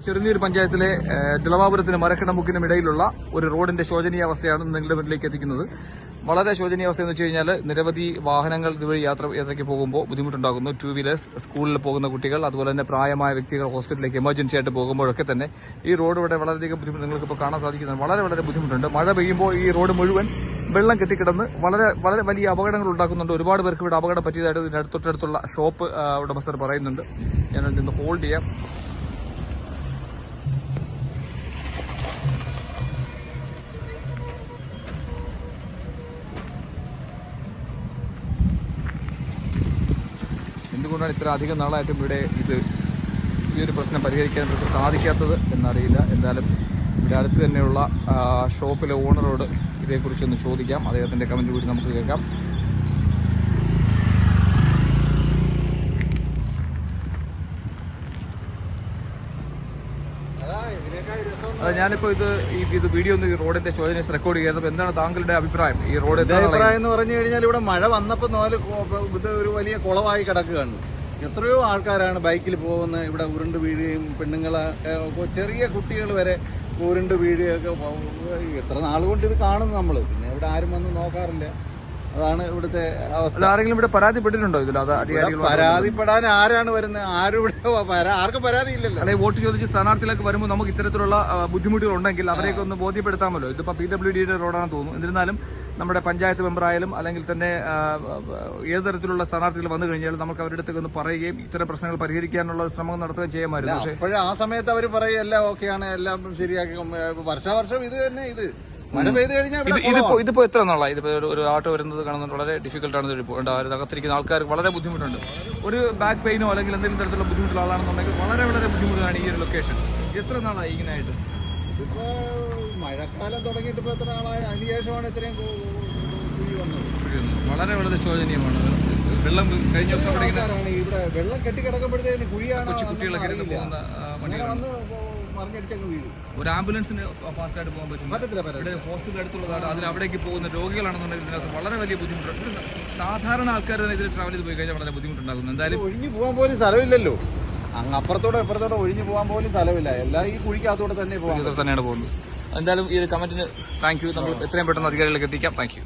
ചെറുനീർ പഞ്ചായത്തിലെ ദിളവാപുരത്തിനും മരക്കിടമുക്കിനും ഇടയിലുള്ള ഒരു റോഡിന്റെ ശോചനീയാവസ്ഥയാണ് നിങ്ങളുടെ മുന്നിലേക്ക് എത്തിക്കുന്നത്. വളരെ ശോചനീയാവസ്ഥ എന്ന് വെച്ച് കഴിഞ്ഞാൽ നിരവധി വാഹനങ്ങൾ ഇതുവഴി യാത്ര യാത്രയ്ക്ക് പോകുമ്പോൾ ബുദ്ധിമുട്ടുണ്ടാകുന്നു. ടു വീലേഴ്സ് സ്കൂളിൽ പോകുന്ന കുട്ടികൾ അതുപോലെ തന്നെ പ്രായമായ വ്യക്തികൾ ഹോസ്പിറ്റലിലേക്ക് എമർജൻസി ആയിട്ട് പോകുമ്പോഴൊക്കെ തന്നെ ഈ റോഡ് ഇവിടെ വളരെയധികം ബുദ്ധിമുട്ട് നിങ്ങൾക്ക് ഇപ്പോൾ കാണാൻ സാധിക്കുന്നത് വളരെ വളരെ ബുദ്ധിമുട്ടുണ്ട്. മഴ പെയ്യുമ്പോൾ ഈ റോഡ് മുഴുവൻ വെള്ളം കെട്ടിക്കിടന്ന് വളരെ വളരെ വലിയ അപകടങ്ങൾ ഉണ്ടാക്കുന്നുണ്ട്. ഒരുപാട് പേർക്ക് ഇവിടെ അപകടം പറ്റിയതായിട്ട് ഇതിന്റെ അടുത്തൊട്ടടുത്തുള്ള ഷോപ്പ് ഉടമസ്ഥർ പറയുന്നുണ്ട്. ഞാൻ നിന്ന് ഹോൾഡ് ചെയ്യാം. എന്തുകൊണ്ടാണ് ഇത്ര അധികം നാളായിട്ടും ഇവിടെ ഇത് ഈ ഒരു പ്രശ്നം പരിഹരിക്കാൻ ഇവർക്ക് സാധിക്കാത്തത് എന്നറിയില്ല. എന്തായാലും ഇവിടെ അടുത്ത് തന്നെയുള്ള ഷോപ്പിലെ ഓണറോട് ഇതേക്കുറിച്ചൊന്ന് ചോദിക്കാം. അദ്ദേഹത്തിന്റെ കമന്റ് കൂടി നമുക്ക് കേൾക്കാം അത് ഞാനിപ്പോ ഇത് ഇത് വീഡിയോ ഒന്ന് ഈ റോഡിന്റെ ചോദ്യം റെക്കോർഡ് ചെയ്യുന്നത് എന്താണ് താങ്കളുടെ അഭിപ്രായം ഈ റോഡ്? അഭിപ്രായം എന്ന് പറഞ്ഞു കഴിഞ്ഞാൽ ഇവിടെ മഴ വന്നപ്പോ നാല് ഇത് ഒരു വലിയ കുളമായി കിടക്കുകയാണ്. എത്രയോ ആൾക്കാരാണ് ബൈക്കിൽ പോകുന്നത് ഇവിടെ ഉരുണ്ട് വീഴുകയും പെണ്ണുങ്ങളെ ചെറിയ കുട്ടികൾ വരെ ഉരുണ്ട് വീഴുകയൊക്കെ എത്ര നാളുകൊണ്ട് ഇത് കാണുന്നു നമ്മൾ? പിന്നെ ഇവിടെ ആരും വന്ന് നോക്കാറില്ല. അതാണ് ഇവിടുത്തെ അവസ്ഥ. ആരെങ്കിലും ഇവിടെ പരാതിപ്പെട്ടിട്ടുണ്ടോ ഇതിൽ? അത് അധികാരികൾ പരാതിപ്പെടാൻ ആരാണ് വരുന്നത്? ആരും ഇവിടെ ആർക്കും പരാതിയില്ലല്ലോ. അല്ലെ വോട്ട് ചോദിച്ച് സ്ഥാനാർത്ഥിയിലേക്ക് വരുമ്പോൾ നമുക്ക് ഇത്തരത്തിലുള്ള ബുദ്ധിമുട്ടുകൾ ഉണ്ടെങ്കിൽ അവരെയൊക്കെ ഒന്ന് ബോധ്യപ്പെടുത്താമല്ലോ. ഇതിപ്പോ പി ഡബ്ല്യു ഡിയുടെ റോഡാണെന്ന് തോന്നുന്നു. എന്നിരുന്നാലും നമ്മുടെ പഞ്ചായത്ത് മെമ്പറായാലും അല്ലെങ്കിൽ തന്നെ ഏത് തരത്തിലുള്ള സ്ഥാനാർത്ഥികൾ വന്നു കഴിഞ്ഞാലും നമുക്ക് അവരുടെ അടുത്തേക്ക് ഒന്ന് പറയുകയും ഇത്തരം പ്രശ്നങ്ങൾ പരിഹരിക്കാനുള്ള ശ്രമം നടത്തുകയും ചെയ്യാമായിരുന്നു. പക്ഷേ ആ സമയത്ത് അവർ പറയും എല്ലാം ഓക്കെയാണ് എല്ലാം ശരിയാക്കി. വർഷാവർഷം ഇത് തന്നെ ഇത്. മഴ പെയ്ത് കഴിഞ്ഞാൽ ഇത് ഇതിപ്പോ ഇതിപ്പോ എത്ര നാളായി? ഇതിപ്പോ ഒരു- ഒരു ആട്ടോ വരുന്നത് കാണുന്നത് വളരെ ഡിഫിക്കൽട്ട് ആണ് ഇതിപ്പോ ഉണ്ട്. അതിന് അകത്തിരിക്കുന്ന ആൾക്കാർക്ക് വളരെ ബുദ്ധിമുട്ടുണ്ട്. ഒരു ബാക്ക് പെയിനോ അല്ലെങ്കിൽ എന്തെങ്കിലും തരത്തിലുള്ള ബുദ്ധിമുട്ടുള്ള ആളാണെന്നുണ്ടെങ്കിൽ വളരെ വളരെ ബുദ്ധിമുട്ടാണ് ഈ ഒരു ലൊക്കേഷൻ എത്ര നാളായി ഇങ്ങനായിട്ട്? ഇതിപ്പോ മഴക്കാലം തുടങ്ങിയിട്ട് ഇപ്പൊ എത്ര നാളായി? അതിനുശേഷമാണ് ഇത്രയും കു- കുഴി വന്നത്. വളരെ വളരെ ശോചനീയമാണ്. വെള്ളം കഴിഞ്ഞ ദിവസം ഇവിടെ ഇങ്ങനെ ആൾക്കാരാണ് ഇവിടെ വെള്ളം കെട്ടിക്കിടക്കുമ്പോഴത്തേന് കുഴിയാണ് കൊച്ചു കുട്ടികളൊക്കെ ഇരുന്ന് പോകുന്ന ആ, അങ്ങനെ വന്ന് മറിഞ്ഞടിച്ചങ്ങ് വീഴും. ഒരു ആംബുലൻസിന് ഫാസ്റ്റ് ആയിട്ട് പോകാൻ പറ്റും. പറ്റത്തില്ല പറ്റത്തില്ല. ഇവിടെ ഹോസ്പിറ്റൽ അടുത്തുള്ളതാണ്. അതിൽ അവിടേക്ക് പോകുന്ന രോഗികളാണെന്നുണ്ടെങ്കിൽ ഇതിനകത്ത് വളരെ വലിയ ബുദ്ധിമുട്ടുണ്ട്. സാധാരണ ആൾക്കാർ തന്നെ ഇതിൽ ട്രാവൽ ചെയ്ത് പോയി കഴിഞ്ഞാൽ വളരെ ബുദ്ധിമുട്ടുണ്ടാകുന്നു എന്തായാലും ഒഴിഞ്ഞു പോകാൻ പോലും സ്ഥലമില്ലല്ലോ. അങ്ങ് അപ്പുറത്തോടെ ഇപ്പുറത്തോടെ ഒഴിഞ്ഞു പോകാൻ പോലും സ്ഥലമില്ല. എല്ലാം ഈ കുഴിക്കകത്തോടെ തന്നെ പോകുന്നത് ഇതിൽ തന്നെയാണ് പോകുന്നത്. എന്തായാലും ഈ ഒരു കമന്റിന് താങ്ക് യു നമ്മൾ എത്രയും പെട്ടെന്ന് അധികാരികളിലേക്ക് എത്തിക്കാം. Thank you